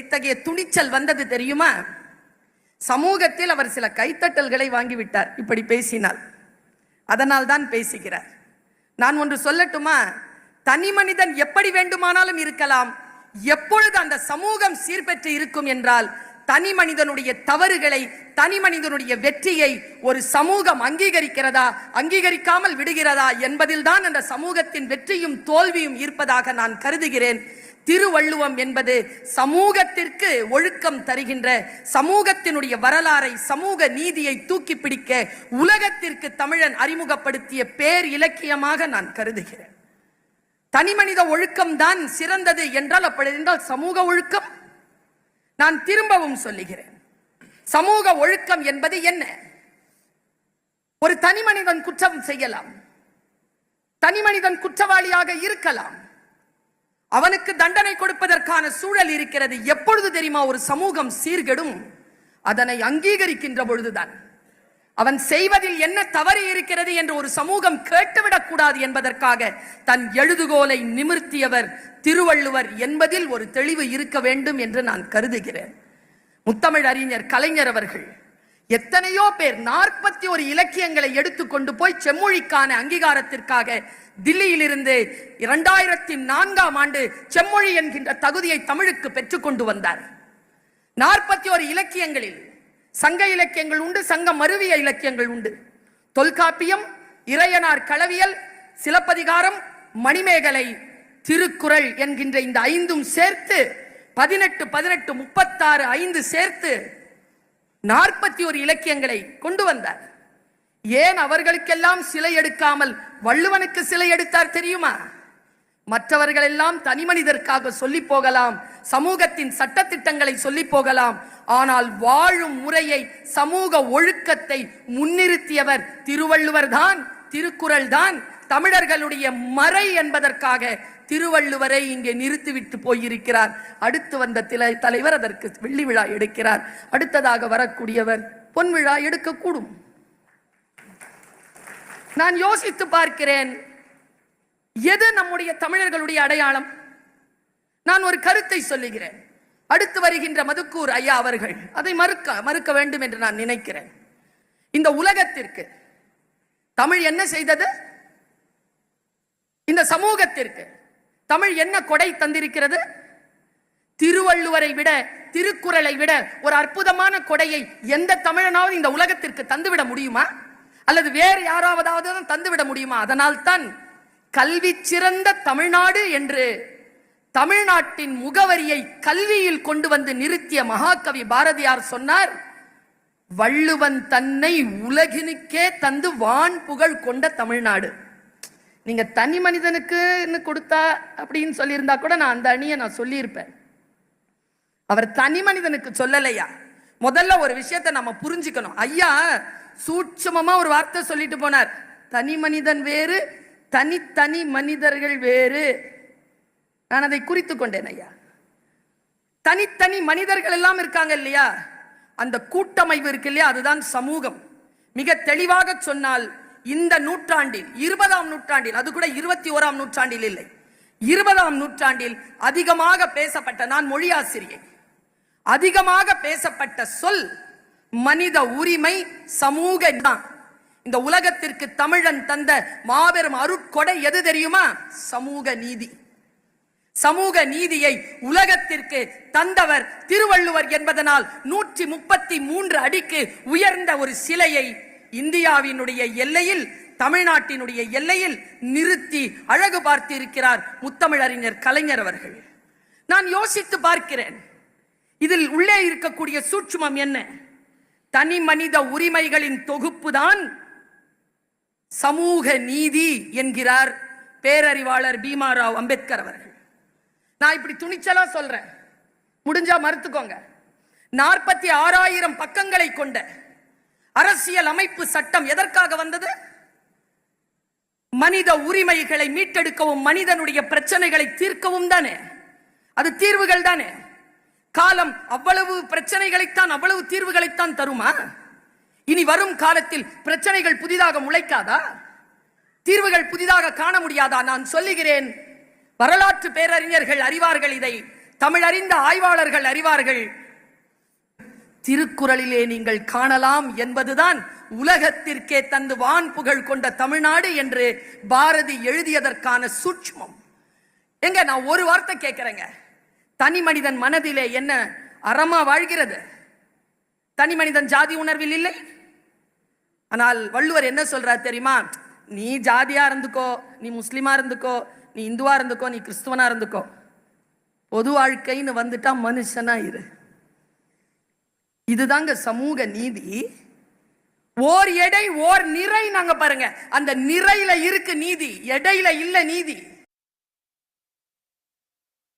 இத்தகைய துணிச்சல் வந்தது தெரியுமா? சமூகத்தில் அவர் சில கைத்தட்டல்களை வாங்கிவிட்டார். இப்படி பேசினால் அதனால் தான் பேசுகிறார். நான் ஒன்று சொல்லட்டுமா? தனி மனிதன் எப்படி வேண்டுமானாலும் இருக்கலாம். எப்பொழுது அந்த சமூகம் சீர்பெற்று இருக்கும் என்றால் தனி மனிதனுடைய தவறுகளை தனி மனிதனுடைய வெற்றியை ஒரு சமூகம் அங்கீகரிக்கிறதா அங்கீகரிக்காமல் விடுகிறதா என்பதில்தான் அந்த சமூகத்தின் வெற்றியும் தோல்வியும் இருப்பதாக நான் கருதுகிறேன். திருவள்ளுவம் என்பது சமூகத்திற்கு ஒழுக்கம் தருகின்ற சமூகத்தினுடைய வரலாறை சமூக நீதியை தூக்கி பிடிக்க உலகத்திற்கு தமிழன் அறிமுகப்படுத்திய பேர் இலக்கியமாக நான் கருதுகிறேன். தனிமனித ஒழுக்கம் தான் சிறந்தது என்றால் அப்படி சமூக ஒழுக்கம்? நான் திரும்பவும் சொல்லுகிறேன். சமூக ஒழுக்கம் என்பது என்ன? ஒரு தனிமனிதன் குற்றம் செய்யலாம். தனிமனிதன் குற்றவாளியாக இருக்கலாம். அவனுக்கு தண்டனை கொடுப்பதற்கான சூழல் இருக்கிறது. எப்பொழுது தெரியுமா? ஒரு சமூகம் சீர்கெடும் அதனை அங்கீகரிக்கின்ற பொழுதுதான். அவன் செய்வதில் என்ன தவறு இருக்கிறது என்று ஒரு சமூகம் கேட்டுவிடக் கூடாது என்பதற்காக தன் எழுதுகோலை நிமிர்த்தியவர் திருவள்ளுவர் என்பதில் ஒரு தெளிவு இருக்க வேண்டும் என்று நான் கருதுகிறேன். முத்தமிழ் அறிஞர் கலைஞர் அவர்கள் எத்தனையோ பேர் நாற்பத்தி ஒரு இலக்கியங்களை எடுத்துக்கொண்டு போய் செம்மொழிக்கான அங்கீகாரத்திற்காக தில்லியிலிருந்து இரண்டாயிரத்தி நான்காம் ஆண்டு செம்மொழி என்கின்ற தகுதியை தமிழுக்கு பெற்றுக்கொண்டு வந்தார். நாற்பத்தி ஒரு இலக்கியங்களில் சங்க இலக்கியங்கள் உண்டு சங்க மருவிய இலக்கியங்கள் உண்டு. தொல்காப்பியம் இறையனார் களவியல் சிலப்பதிகாரம் மணிமேகலை திருக்குறள் என்கின்ற இந்த ஐந்தும் சேர்த்து பதினெட்டு பதினெட்டு முப்பத்தாறு ஐந்து சேர்த்து நாற்பத்தி ஒரு இலக்கியங்களை கொண்டு வந்தார். ஏன் அவர்களுக்கெல்லாம் சிலை எடுக்காமல் வள்ளுவனுக்கு சிலை எடுத்தார் தெரியுமா? மற்றவர்கள் எல்லாம் தனி சொல்லி போகலாம் சமூகத்தின் சட்டத்திட்டங்களை சொல்லி போகலாம் ஆனால் வாழும் முறையை சமூக ஒழுக்கத்தை முன்னிறுத்தியவர் திருவள்ளுவர் தான். திருக்குறள் தான் தமிழர்களுடைய மறை என்பதற்காக திருவள்ளுவரை இங்கே நிறுத்திவிட்டு போயிருக்கிறார். அடுத்து வந்த தலைவர் அதற்கு வெள்ளி விழா எடுக்கிறார். அடுத்ததாக வரக்கூடியவர் பொன் விழா எடுக்கக்கூடும். நான் யோசித்து பார்க்கிறேன் எது நம்முடைய தமிழர்களுடைய அடையாளம்? நான் ஒரு கருத்தை சொல்லுகிறேன். அடுத்து வருகின்ற மதுக்கூர் ஐயா அவர்கள் அதை மறுக்க மறுக்க வேண்டும் என்று நான் நினைக்கிறேன். இந்த உலகத்திற்கு தமிழ் என்ன செய்தது? இந்த சமூகத்திற்கு தமிழ் என்ன கொடை தந்திருக்கிறது? திருவள்ளுவரை விட திருக்குறளை விட ஒரு அற்புதமான கொடையை எந்த தமிழனாவது இந்த உலகத்திற்கு தந்துவிட முடியுமா? அல்லது வேறு யாராவதாவது தந்துவிட முடியுமா? அதனால் தான் கல்வி சிறந்த தமிழ்நாடு என்று தமிழ்நாட்டின் முகவரியை கல்வியில் கொண்டு வந்து நிறுத்திய மகாகவி பாரதியார் சொன்னார். வள்ளுவன் தன்னை உலகினுக்கே தந்து வான் புகழ் கொண்ட தமிழ்நாடு. நீங்க தனி மனிதனுக்குன்னு கொடுத்தா அப்படின்னு சொல்லியிருந்தா கூட நான் அந்த அணியை நான் சொல்லியிருப்பேன். அவர் தனி மனிதனுக்கு சொல்லலையா? முதல்ல ஒரு விஷயத்த நம்ம புரிஞ்சுக்கணும். ஐயா சூட்சமமா ஒரு வார்த்தை சொல்லிட்டு போனார். தனி மனிதன் வேறு தனித்தனி மனிதர்கள் வேறு. நான் அதை குறித்து கொண்டேன் ஐயா. தனித்தனி மனிதர்கள் எல்லாம் இருக்காங்க இல்லையா? அந்த கூட்டமைப்பு இருக்கு இல்லையா? அதுதான் சமூகம். மிக தெளிவாக சொன்னால் இந்த நூற்றாண்டில் இருபதாம் நூற்றாண்டில் அது கூட இருபத்தி ஓராம் நூற்றாண்டில் இல்லை. இருபதாம் நூற்றாண்டில் அதிகமாக பேசப்பட்ட நான் மொழி ஆசிரியை அதிகமாக பேசப்பட்ட சொல் மனித உரிமை சமூக தான் இந்த உலகத்திற்கு தமிழன் தந்த மாபெரும் அருட்கொடை எது தெரியுமா? சமூக நீதி. சமூக நீதியை உலகத்திற்கு தந்தவர் திருவள்ளுவர் என்பதனால் நூற்றி முப்பத்தி மூன்று அடிக்கு உயர்ந்த ஒரு சிலையை இந்தியாவினுடைய எல்லையில் தமிழ்நாட்டினுடைய எல்லையில் நிறுத்தி அழகு பார்த்திருக்கிறார் முத்தமிழறிஞர் கலைஞர் அவர்கள். நான் யோசித்து பார்க்கிறேன் இதில் உள்ளே இருக்கக்கூடிய சூட்சுமம் என்ன? தனி மனித உரிமைகளின் தொகுப்புதான் சமூக நீதி என்கிறார் பேரறிவாளர் பீமாராவ் அம்பேத்கர் அவர்கள். நான் இப்படி துணிச்சலா சொல்றேன். முடிஞ்சா மறுத்துக்கோங்க. நாற்பத்தி ஆறாயிரம் பக்கங்களை கொண்ட அரசியல் அமைப்பு சட்டம் எதற்காக வந்தது? மனித உரிமைகளை மீட்டெடுக்கவும் மனிதனுடைய பிரச்சனைகளை தீர்க்கவும் தானே. அது தீர்வுகள் தானே. காலம் அவ்வளவு பிரச்சனைகளைத்தான் அவ்வளவு தீர்வுகளைத்தான் தருமா? இனி வரும் காலத்தில் பிரச்சனைகள் புதிதாக முளைக்காதா? தீர்வுகள் புதிதாக காண முடியாதா? நான் சொல்லுகிறேன். வரலாற்று பேரறிஞர்கள் அறிவார்கள் இதை. தமிழ் அறிந்த ஆய்வாளர்கள் அறிவார்கள். திருக்குறளிலே நீங்கள் காணலாம் என்பதுதான் உலகத்திற்கே தந்து வான் புகழ் கொண்ட தமிழ்நாடு என்று பாரதி எழுதியதற்கான சூட்சமம். எங்க நான் ஒரு வார்த்தை கேட்கிறேங்க. தனி மனிதன் மனதிலே என்ன அறமா வாழ்கிறது? தனி மனிதன் ஜாதி உணர்வில் இல்லை? ஆனால் வள்ளுவர் என்ன சொல்றார் தெரியுமா? நீ ஜாதியா இருந்துக்கோ நீ முஸ்லிமா இருந்துக்கோ நீ இந்துவாக இருந்துக்கோ நீ கிறிஸ்துவனாக இருந்துக்கோ. பொது வாழ்க்கைன்னு வந்துட்டா மனுஷனா இரு. இதுதாங்க சமூக நீதி. ஓர் எடை ஓர் நிறை நாங்க பாருங்க. அந்த நிறையில இருக்கு நீதி எடையில இல்லை நீதி.